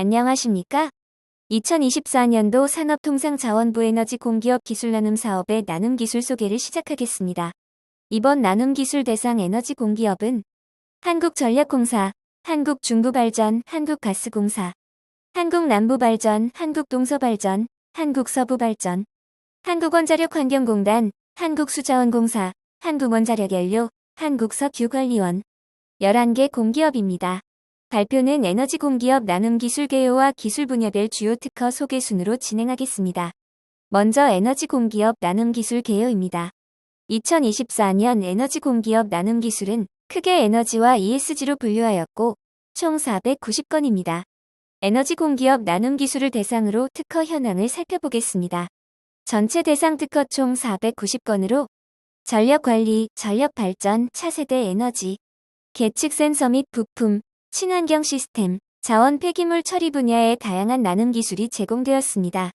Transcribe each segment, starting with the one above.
안녕하십니까? 2024년도 산업통상자원부 에너지 공기업 기술 나눔 사업의 나눔 기술 소개를 시작하겠습니다. 이번 나눔 기술 대상 에너지 공기업은 한국전력공사, 한국중부발전, 한국가스공사, 한국남부발전, 한국동서발전, 한국서부발전, 한국원자력환경공단, 한국수자원공사, 한국원자력연료, 한국석유관리원 11개 공기업입니다. 발표는 에너지 공기업 나눔 기술 개요와 기술 분야별 주요 특허 소개 순으로 진행하겠습니다. 먼저 에너지 공기업 나눔 기술 개요입니다. 2024년 에너지 공기업 나눔 기술은 크게 에너지와 ESG로 분류하였고 총 490건입니다. 에너지 공기업 나눔 기술을 대상으로 특허 현황을 살펴보겠습니다. 전체 대상 특허 총 490건으로 전력 관리, 전력 발전, 차세대 에너지, 계측 센서 및 부품, 친환경 시스템, 자원 폐기물 처리 분야의 다양한 나눔 기술이 제공되었습니다.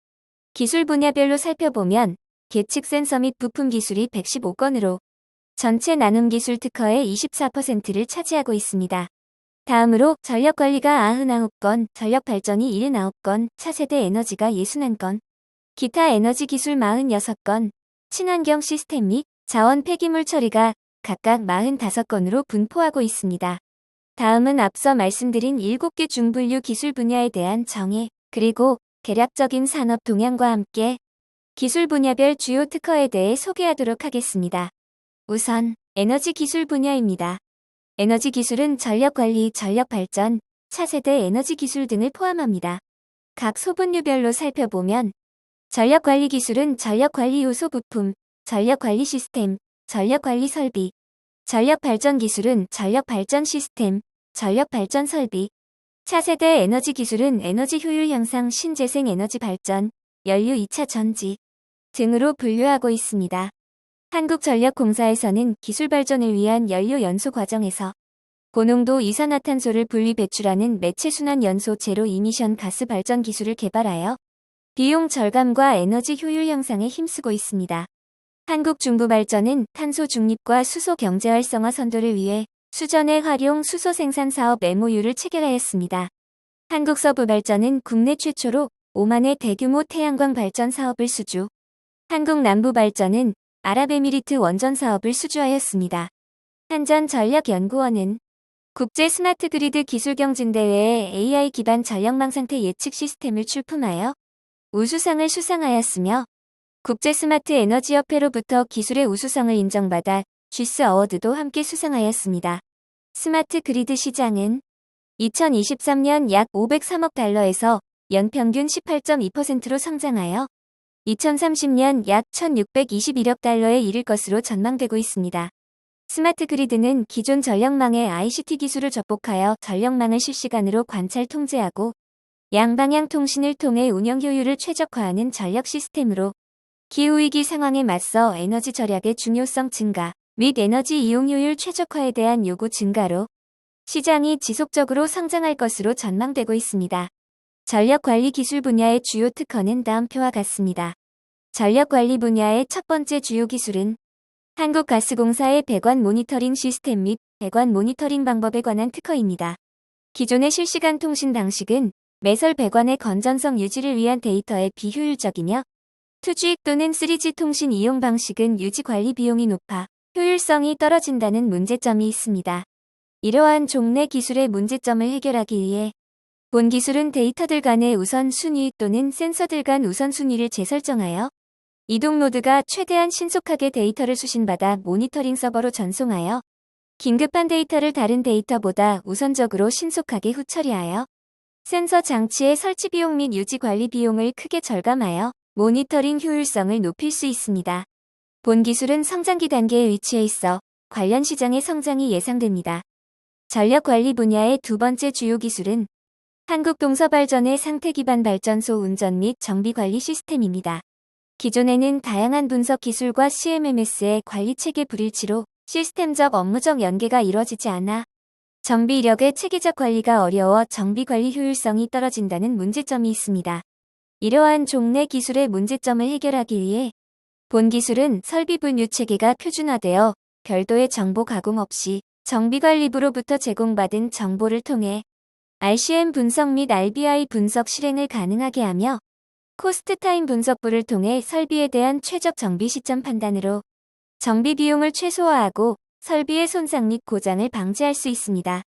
기술 분야별로 살펴보면 계측 센서 및 부품 기술이 115건으로 전체 나눔 기술 특허의 24%를 차지하고 있습니다. 다음으로 전력 관리가 99건, 전력 발전이 79건, 차세대 에너지가 61건, 기타 에너지 기술 46건, 친환경 시스템 및 자원 폐기물 처리가 각각 45건으로 분포하고 있습니다. 다음은 앞서 말씀드린 7개 중분류 기술 분야에 대한 정의, 그리고 개략적인 산업 동향과 함께 기술 분야별 주요 특허에 대해 소개하도록 하겠습니다. 우선 에너지 기술 분야입니다. 에너지 기술은 전력 관리, 전력 발전, 차세대 에너지 기술 등을 포함합니다. 각 소분류별로 살펴보면 전력 관리 기술은 전력 관리 요소 부품, 전력 관리 시스템, 전력 관리 설비, 전력 발전 기술은 전력 발전 시스템, 전력 발전 설비, 차세대 에너지 기술은 에너지 효율 향상 신재생 에너지 발전, 연료 2차 전지 등으로 분류하고 있습니다. 한국전력공사에서는 기술 발전을 위한 연료 연소 과정에서 고농도 이산화탄소를 분리 배출하는 매체 순환 연소 제로 이미션 가스 발전 기술을 개발하여 비용 절감과 에너지 효율 향상에 힘쓰고 있습니다. 한국 중부 발전은 탄소 중립과 수소 경제 활성화 선도를 위해 수전의 활용 수소 생산 사업 MOU를 체결하였습니다. 한국 서부 발전은 국내 최초로 오만의 대규모 태양광 발전 사업을 수주. 한국 남부 발전은 아랍에미리트 원전 사업을 수주하였습니다. 한전 전력연구원은 국제 스마트 그리드 기술 경진대회에 AI 기반 전력망 상태 예측 시스템을 출품하여 우수상을 수상하였으며 국제 스마트 에너지 협회로부터 기술의 우수성을 인정받아 쥐스 어워드도 함께 수상하였습니다. 스마트 그리드 시장은 2023년 약 503억 달러에서 연평균 18.2%로 성장하여 2030년 약 1621억 달러에 이를 것으로 전망되고 있습니다. 스마트 그리드는 기존 전력망의 ICT 기술을 접목하여 전력망을 실시간으로 관찰 통제하고 양방향 통신을 통해 운영 효율을 최적화하는 전력 시스템으로 기후위기 상황에 맞서 에너지 절약의 중요성 증가 및 에너지 이용 효율 최적화에 대한 요구 증가로 시장이 지속적으로 성장할 것으로 전망되고 있습니다. 전력관리 기술 분야의 주요 특허는 다음 표와 같습니다. 전력관리 분야의 첫 번째 주요 기술은 한국가스공사의 배관 모니터링 시스템 및 배관 모니터링 방법에 관한 특허입니다. 기존의 실시간 통신 방식은 매설 배관의 건전성 유지를 위한 데이터의 비효율적이며 2G 또는 3G 통신 이용 방식은 유지 관리 비용이 높아 효율성이 떨어진다는 문제점이 있습니다. 이러한 종래 기술의 문제점을 해결하기 위해 본 기술은 데이터들 간의 우선 순위 또는 센서들 간 우선 순위를 재설정하여 이동 노드가 최대한 신속하게 데이터를 수신받아 모니터링 서버로 전송하여 긴급한 데이터를 다른 데이터보다 우선적으로 신속하게 후처리하여 센서 장치의 설치 비용 및 유지 관리 비용을 크게 절감하여 모니터링 효율성을 높일 수 있습니다. 본 기술은 성장기 단계에 위치해 있어 관련 시장의 성장이 예상됩니다. 전력 관리 분야의 두 번째 주요 기술은 한국동서발전의 상태 기반 발전소 운전 및 정비 관리 시스템입니다. 기존에는 다양한 분석 기술과 CMMS의 관리 체계 불일치로 시스템적 업무적 연계가 이뤄지지 않아 정비 이력의 체계적 관리가 어려워 정비 관리 효율성이 떨어진다는 문제점이 있습니다. 이러한 종래 기술의 문제점을 해결하기 위해 본 기술은 설비 분류 체계가 표준화되어 별도의 정보 가공 없이 정비관리부로부터 제공받은 정보를 통해 RCM 분석 및 RBI 분석 실행을 가능하게 하며 코스트 타임 분석부를 통해 설비에 대한 최적 정비 시점 판단으로 정비 비용을 최소화하고 설비의 손상 및 고장을 방지할 수 있습니다.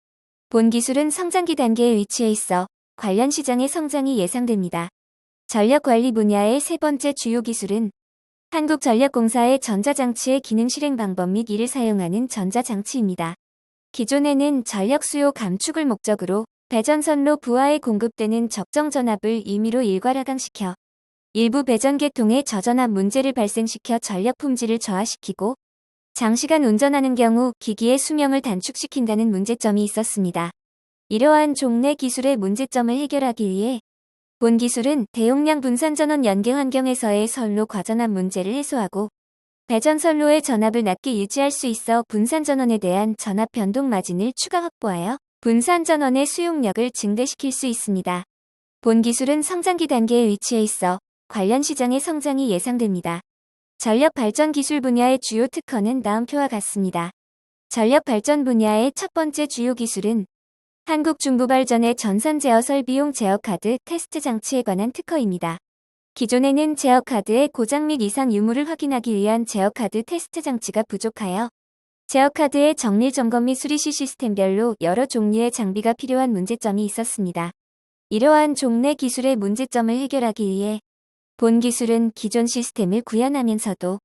본 기술은 성장기 단계에 위치해 있어 관련 시장의 성장이 예상됩니다. 전력 관리 분야의 세 번째 주요 기술은 한국전력공사의 전자장치의 기능 실행 방법 및 이를 사용하는 전자장치입니다. 기존에는 전력 수요 감축을 목적으로 배전선로 부하에 공급되는 적정 전압을 임의로 일괄 하강시켜 일부 배전계통의 저전압 문제를 발생시켜 전력 품질을 저하시키고 장시간 운전하는 경우 기기의 수명을 단축시킨다는 문제점이 있었습니다. 이러한 종래 기술의 문제점을 해결하기 위해 본 기술은 대용량 분산 전원 연계 환경에서의 선로 과전압 문제를 해소하고 배전 선로의 전압을 낮게 유지할 수 있어 분산 전원에 대한 전압 변동 마진을 추가 확보하여 분산 전원의 수용력을 증대시킬 수 있습니다. 본 기술은 성장기 단계에 위치해 있어 관련 시장의 성장이 예상됩니다. 전력 발전 기술 분야의 주요 특허는 다음 표와 같습니다. 전력 발전 분야의 첫 번째 주요 기술은 한국 중부발전의 전산 제어 설 비용 제어카드 테스트 장치에 관한 특허입니다. 기존에는 제어카드의 고장 및 이상 유무를 확인하기 위한 제어카드 테스트 장치가 부족하여 제어카드의 정밀 점검 및 수리 시 시스템별로 여러 종류의 장비가 필요한 문제점이 있었습니다. 이러한 종래 기술의 문제점을 해결하기 위해 본 기술은 기존 시스템을 구현하면서도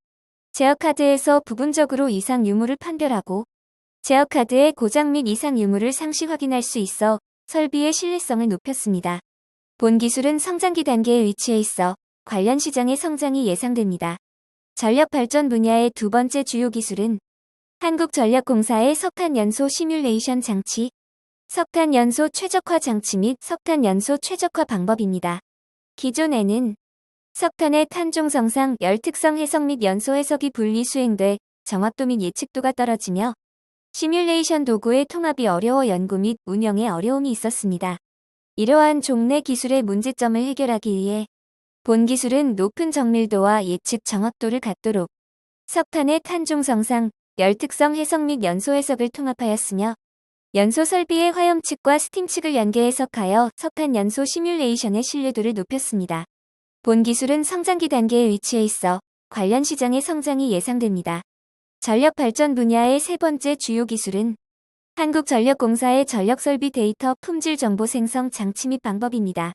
제어카드에서 부분적으로 이상 유무를 판별하고 제어카드의 고장 및 이상 유무를 상시 확인할 수 있어 설비의 신뢰성을 높였습니다. 본 기술은 성장기 단계에 위치해 있어 관련 시장의 성장이 예상됩니다. 전력 발전 분야의 두 번째 주요 기술은 한국전력공사의 석탄 연소 시뮬레이션 장치, 석탄 연소 최적화 장치 및 석탄 연소 최적화 방법입니다. 기존에는 석탄의 탄종 성상 열특성 해석 및 연소 해석이 분리 수행돼 정확도 및 예측도가 떨어지며 시뮬레이션 도구의 통합이 어려워 연구 및 운영에 어려움이 있었습니다. 이러한 종래 기술의 문제점을 해결하기 위해 본 기술은 높은 정밀도와 예측 정확도를 갖도록 석탄의 탄종성상, 열특성 해석 및 연소 해석을 통합하였으며 연소 설비의 화염 측과 스팀 측을 연계 해석하여 석탄 연소 시뮬레이션의 신뢰도를 높였습니다. 본 기술은 성장기 단계에 위치해 있어 관련 시장의 성장이 예상됩니다. 전력 발전 분야의 세 번째 주요 기술은 한국전력공사의 전력설비 데이터 품질 정보 생성 장치 및 방법입니다.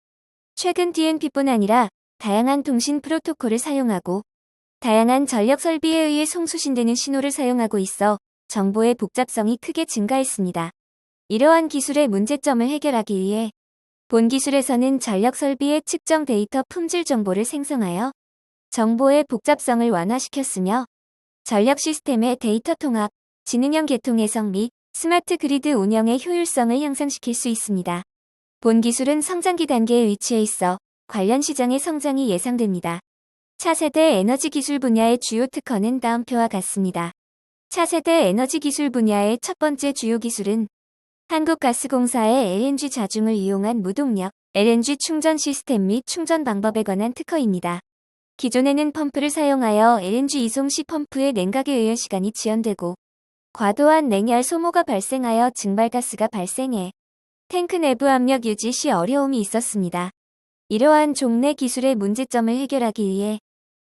최근 DNP뿐 아니라 다양한 통신 프로토콜을 사용하고 다양한 전력 설비에 의해 송수신되는 신호를 사용하고 있어 정보의 복잡성이 크게 증가했습니다. 이러한 기술의 문제점을 해결하기 위해 본 기술에서는 전력 설비의 측정 데이터 품질 정보를 생성하여 정보의 복잡성을 완화시켰으며 전력 시스템의 데이터 통합, 지능형 계통 해석 및 스마트 그리드 운영의 효율성을 향상시킬 수 있습니다. 본 기술은 성장기 단계에 위치해 있어 관련 시장의 성장이 예상됩니다. 차세대 에너지 기술 분야의 주요 특허는 다음 표와 같습니다. 차세대 에너지 기술 분야의 첫 번째 주요 기술은 한국가스공사의 LNG 자중을 이용한 무동력 LNG 충전 시스템 및 충전 방법에 관한 특허입니다. 기존에는 펌프를 사용하여 LNG 이송 시 펌프의 냉각에 의한 시간이 지연되고 과도한 냉열 소모가 발생하여 증발가스가 발생해 탱크 내부 압력 유지 시 어려움이 있었습니다. 이러한 종래 기술의 문제점을 해결하기 위해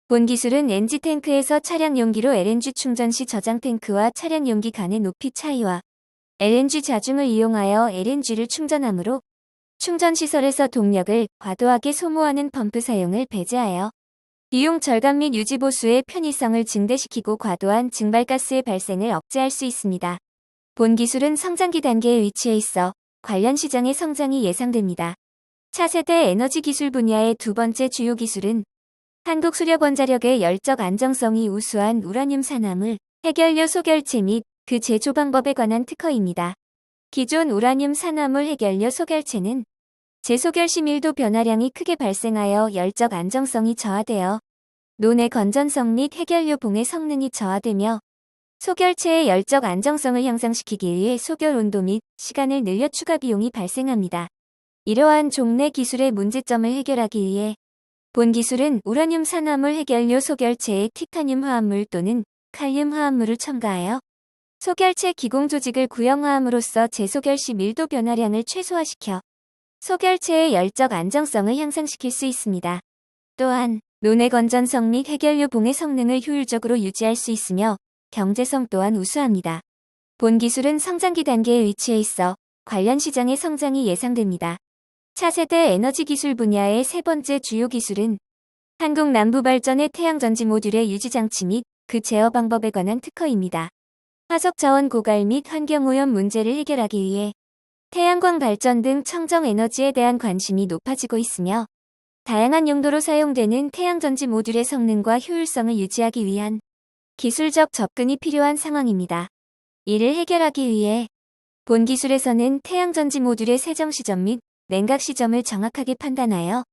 본 기술은 NG 탱크에서 차량 용기로 LNG 충전 시 저장 탱크와 차량 용기 간의 높이 차이와 LNG 자중을 이용하여 LNG를 충전하므로 충전 시설에서 동력을 과도하게 소모하는 펌프 사용을 배제하여 비용 절감 및 유지 보수의 편의성을 증대시키고 과도한 증발가스의 발생을 억제할 수 있습니다. 본 기술은 성장기 단계에 위치해 있어 관련 시장의 성장이 예상됩니다. 차세대 에너지 기술 분야의 두 번째 주요 기술은 한국 수력원자력의 열적 안정성이 우수한 우라늄 산화물, 해결료 소결체 및 그 제조 방법에 관한 특허입니다. 기존 우라늄 산화물 해결료 소결체는 제소결 시 밀도 변화량이 크게 발생하여 열적 안정성이 저하되어 논의 건전성 및 해결료 봉의 성능이 저하되며 소결체의 열적 안정성을 향상시키기 위해 소결 온도 및 시간을 늘려 추가 비용이 발생합니다. 이러한 종래 기술의 문제점을 해결하기 위해 본 기술은 우라늄 산화물 해결료 소결체에 티타늄 화합물 또는 칼륨 화합물을 첨가하여 소결체 기공 조직을 구형화함으로써 재소결 시 밀도 변화량을 최소화시켜 소결체의 열적 안정성을 향상시킬 수 있습니다. 또한 논의 건전성 및 해결료 봉의 성능을 효율적으로 유지할 수 있으며 경제성 또한 우수합니다. 본 기술은 성장기 단계에 위치해 있어 관련 시장의 성장이 예상됩니다. 차세대 에너지 기술 분야의 세 번째 주요 기술은 한국 남부 발전의 태양 전지 모듈의 유지 장치 및 그 제어 방법에 관한 특허입니다. 화석 자원 고갈 및 환경 오염 문제를 해결하기 위해 태양광 발전 등 청정 에너지에 대한 관심이 높아지고 있으며 다양한 용도로 사용되는 태양전지 모듈의 성능과 효율성을 유지하기 위한 기술적 접근이 필요한 상황입니다. 이를 해결하기 위해 본 기술에서는 태양전지 모듈의 세정 시점 및 냉각 시점을 정확하게 판단하여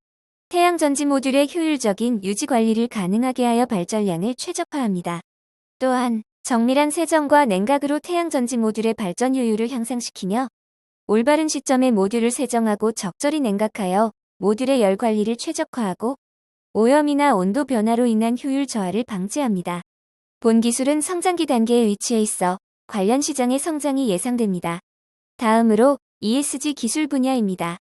태양전지 모듈의 효율적인 유지 관리를 가능하게 하여 발전량을 최적화합니다. 또한 정밀한 세정과 냉각으로 태양전지 모듈의 발전 효율을 향상시키며 올바른 시점에 모듈을 세정하고 적절히 냉각하여 모듈의 열 관리를 최적화하고 오염이나 온도 변화로 인한 효율 저하를 방지합니다. 본 기술은 성장기 단계에 위치해 있어 관련 시장의 성장이 예상됩니다. 다음으로 ESG 기술 분야입니다.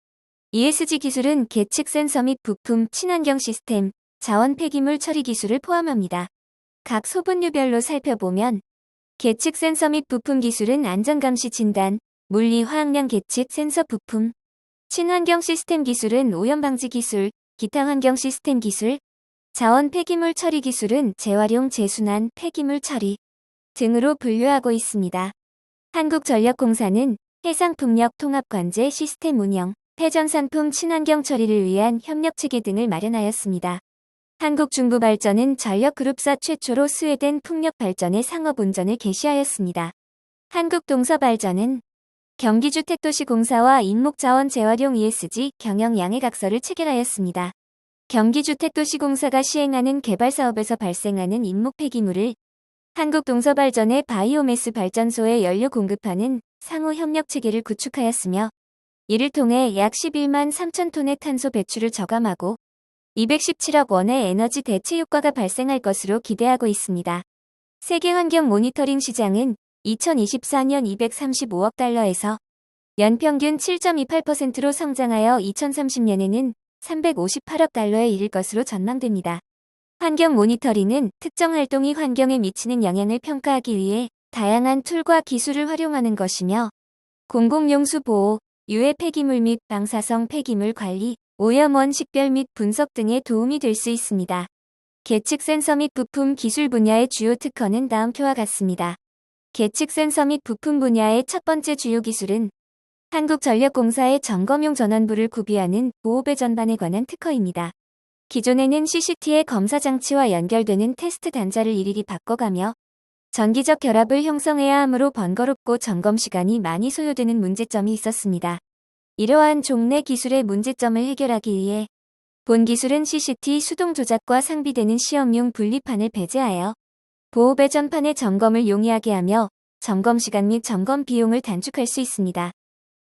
ESG 기술은 계측 센서 및 부품, 친환경 시스템, 자원 폐기물 처리 기술을 포함합니다. 각 소분류별로 살펴보면 계측 센서 및 부품 기술은 안전감시 진단, 물리 화학량 계측 센서 부품, 친환경 시스템 기술은 오염 방지 기술, 기타 환경 시스템 기술, 자원 폐기물 처리 기술은 재활용 재순환 폐기물 처리 등으로 분류하고 있습니다. 한국전력공사는 해상풍력 통합관제 시스템 운영, 폐전산품 친환경 처리를 위한 협력 체계 등을 마련하였습니다. 한국중부발전은 전력그룹사 최초로 스웨덴 풍력발전의 상업 운전을 개시하였습니다. 한국동서발전은 경기주택도시공사와 인목자원 재활용 ESG 경영 양해각서를 체결하였습니다. 경기주택도시공사가 시행하는 개발사업에서 발생하는 인목 폐기물을 한국동서발전의 바이오매스 발전소에 연료 공급하는 상호 협력 체계를 구축하였으며 이를 통해 약 11만 3천 톤의 탄소 배출을 저감하고 217억 원의 에너지 대체 효과가 발생할 것으로 기대하고 있습니다. 세계 환경 모니터링 시장은 2024년 235억 달러에서 연평균 7.28%로 성장하여 2030년에는 358억 달러에 이를 것으로 전망됩니다. 환경 모니터링은 특정 활동이 환경에 미치는 영향을 평가하기 위해 다양한 툴과 기술을 활용하는 것이며 공공용수 보호, 유해 폐기물 및 방사성 폐기물 관리, 오염원 식별 및 분석 등에 도움이 될 수 있습니다. 계측 센서 및 부품 기술 분야의 주요 특허는 다음 표와 같습니다. 계측 센서 및 부품 분야의 첫 번째 주요 기술은 한국전력공사의 점검용 전원부를 구비하는 보호배 전반에 관한 특허입니다. 기존에는 CCT의 검사 장치와 연결되는 테스트 단자를 일일이 바꿔가며 전기적 결합을 형성해야 하므로 번거롭고 점검 시간이 많이 소요되는 문제점이 있었습니다. 이러한 종래 기술의 문제점을 해결하기 위해 본 기술은 CCT 수동 조작과 상비되는 시험용 분리판을 배제하여 보호배 전판의 점검을 용이하게 하며 점검 시간 및 점검 비용을 단축할 수 있습니다.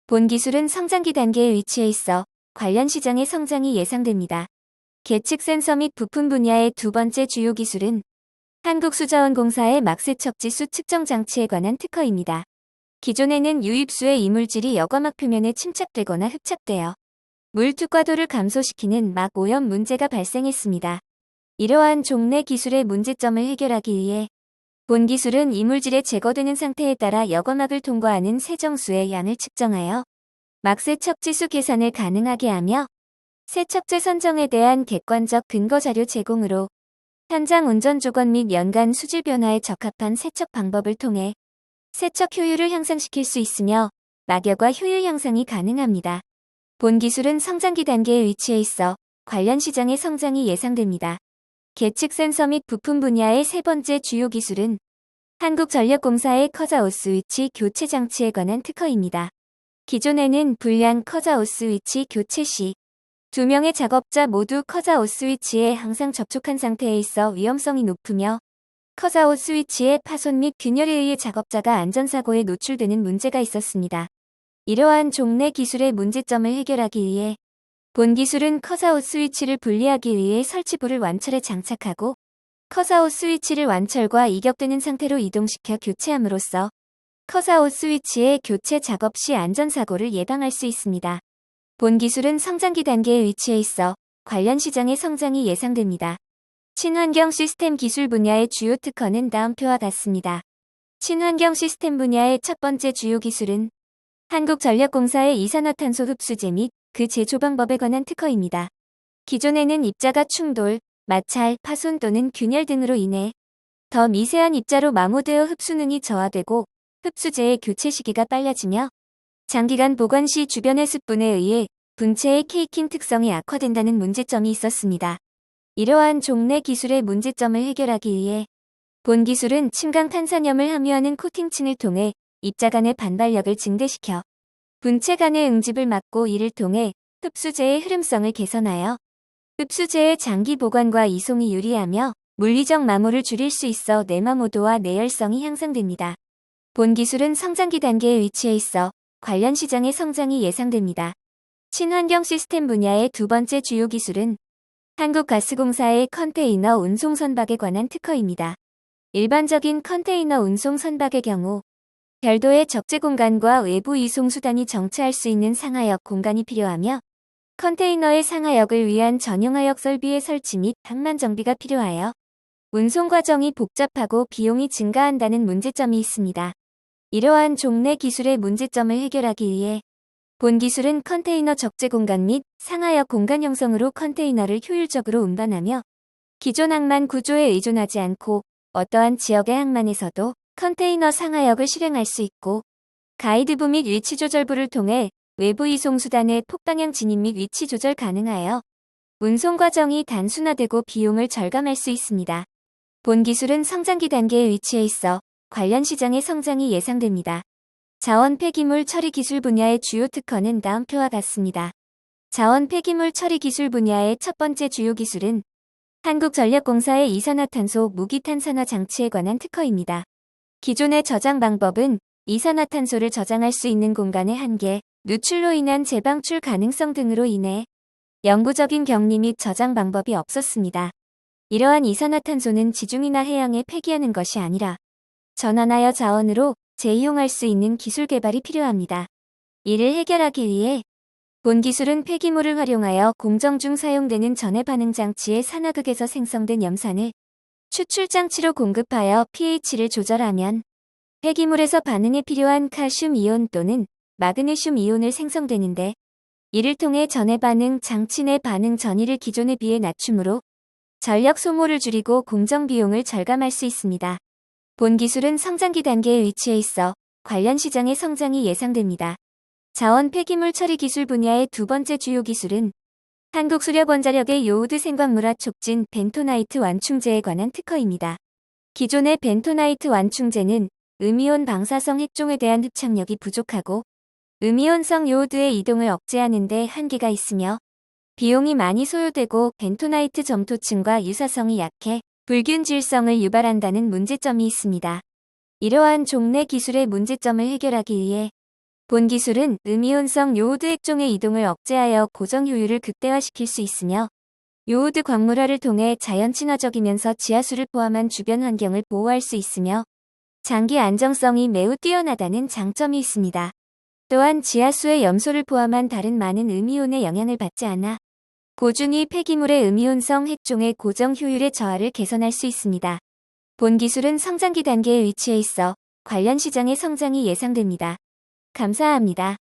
본 기술은 성장기 단계에 위치해 있어 관련 시장의 성장이 예상됩니다. 계측 센서 및 부품 분야의 두 번째 주요 기술은 한국수자원공사의 막세척지수 측정 장치에 관한 특허입니다. 기존에는 유입수의 이물질이 여과막 표면에 침착되거나 흡착되어 물 투과도를 감소시키는 막 오염 문제가 발생했습니다. 이러한 종래 기술의 문제점을 해결하기 위해 본 기술은 이물질의 제거되는 상태에 따라 여과막을 통과하는 세정수의 양을 측정하여 막세척지수 계산을 가능하게 하며 세척제 선정에 대한 객관적 근거 자료 제공으로 현장 운전 조건 및 연간 수질 변화에 적합한 세척 방법을 통해 세척 효율을 향상시킬 수 있으며 낙여과 효율 향상이 가능합니다. 본 기술은 성장기 단계에 위치해 있어 관련 시장의 성장이 예상됩니다. 계측 센서 및 부품 분야의 세 번째 주요 기술은 한국전력공사의 커자오 스위치 교체 장치에 관한 특허입니다. 기존에는 불량 커자오 스위치 교체 시 두 명의 작업자 모두 커자오 스위치에 항상 접촉한 상태에 있어 위험성이 높으며 커자오 스위치의 파손 및 균열에 의해 작업자가 안전사고에 노출되는 문제가 있었습니다. 이러한 종래 기술의 문제점을 해결하기 위해 본 기술은 커자오 스위치를 분리하기 위해 설치부를 완철에 장착하고 커자오 스위치를 완철과 이격되는 상태로 이동시켜 교체함으로써 커자오 스위치의 교체 작업 시 안전사고를 예방할 수 있습니다. 본 기술은 성장기 단계에 위치해 있어 관련 시장의 성장이 예상됩니다. 친환경 시스템 기술 분야의 주요 특허는 다음 표와 같습니다. 친환경 시스템 분야의 첫 번째 주요 기술은 한국전력공사의 이산화탄소 흡수제 및 그 제조 방법에 관한 특허입니다. 기존에는 입자가 충돌, 마찰, 파손 또는 균열 등으로 인해 더 미세한 입자로 마모되어 흡수능이 저하되고 흡수제의 교체 시기가 빨라지며 장기간 보관 시 주변의 습분에 의해 분체의 케이킹 특성이 악화된다는 문제점이 있었습니다. 이러한 종래 기술의 문제점을 해결하기 위해 본 기술은 침강 탄산염을 함유하는 코팅층을 통해 입자 간의 반발력을 증대시켜 분체 간의 응집을 막고 이를 통해 흡수제의 흐름성을 개선하여 흡수제의 장기 보관과 이송이 유리하며 물리적 마모를 줄일 수 있어 내마모도와 내열성이 향상됩니다. 본 기술은 성장기 단계에 위치해 있어 관련 시장의 성장이 예상됩니다. 친환경 시스템 분야의 두 번째 주요 기술은 한국가스공사의 컨테이너 운송 선박에 관한 특허입니다. 일반적인 컨테이너 운송 선박의 경우 별도의 적재 공간과 외부 이송 수단이 정차할 수 있는 상하역 공간이 필요하며 컨테이너의 상하역을 위한 전용하역 설비의 설치 및 항만 정비가 필요하여 운송 과정이 복잡하고 비용이 증가한다는 문제점이 있습니다. 이러한 종래 기술의 문제점을 해결하기 위해 본 기술은 컨테이너 적재 공간 및 상하역 공간 형성으로 컨테이너를 효율적으로 운반하며 기존 항만 구조에 의존하지 않고 어떠한 지역의 항만에서도 컨테이너 상하역을 실행할 수 있고 가이드부 및 위치 조절부를 통해 외부 이송 수단의 폭방향 진입 및 위치 조절 가능하여 운송 과정이 단순화되고 비용을 절감할 수 있습니다. 본 기술은 성장기 단계에 위치해 있어 관련 시장의 성장이 예상됩니다. 자원 폐기물 처리 기술 분야의 주요 특허는 다음 표와 같습니다. 자원 폐기물 처리 기술 분야의 첫 번째 주요 기술은 한국전력공사의 이산화탄소 무기탄산화 장치에 관한 특허입니다. 기존의 저장 방법은 이산화탄소를 저장할 수 있는 공간의 한계, 누출로 인한 재방출 가능성 등으로 인해 영구적인 격리 및 저장 방법이 없었습니다. 이러한 이산화탄소는 지중이나 해양에 폐기하는 것이 아니라 전환하여 자원으로 재이용할 수 있는 기술 개발이 필요합니다. 이를 해결하기 위해 본 기술은 폐기물을 활용하여 공정 중 사용되는 전해 반응 장치의 산화극에서 생성된 염산을 추출 장치로 공급하여 pH를 조절하면 폐기물에서 반응에 필요한 칼슘 이온 또는 마그네슘 이온을 생성되는데 이를 통해 전해 반응 장치 내 반응 전위를 기존에 비해 낮춤으로 전력 소모를 줄이고 공정 비용을 절감할 수 있습니다. 본 기술은 성장기 단계에 위치해 있어 관련 시장의 성장이 예상됩니다. 자원 폐기물 처리 기술 분야의 두 번째 주요 기술은 한국수력원자력의 요오드 생광물화 촉진 벤토나이트 완충제에 관한 특허입니다. 기존의 벤토나이트 완충제는 음이온 방사성 핵종에 대한 흡착력이 부족하고 음이온성 요오드의 이동을 억제하는 데 한계가 있으며 비용이 많이 소요되고 벤토나이트 점토층과 유사성이 약해 불균질성을 유발한다는 문제점이 있습니다. 이러한 종래 기술의 문제점을 해결하기 위해 본 기술은 음이온성 요오드 핵종의 이동을 억제하여 고정 효율을 극대화시킬 수 있으며 요오드 광물화를 통해 자연 친화적이면서 지하수를 포함한 주변 환경을 보호할 수 있으며 장기 안정성이 매우 뛰어나다는 장점이 있습니다. 또한 지하수의 염소를 포함한 다른 많은 음이온의 영향을 받지 않아 고준위 폐기물의 음이온성 핵종의 고정 효율의 저하를 개선할 수 있습니다. 본 기술은 성장기 단계에 위치해 있어 관련 시장의 성장이 예상됩니다. 감사합니다.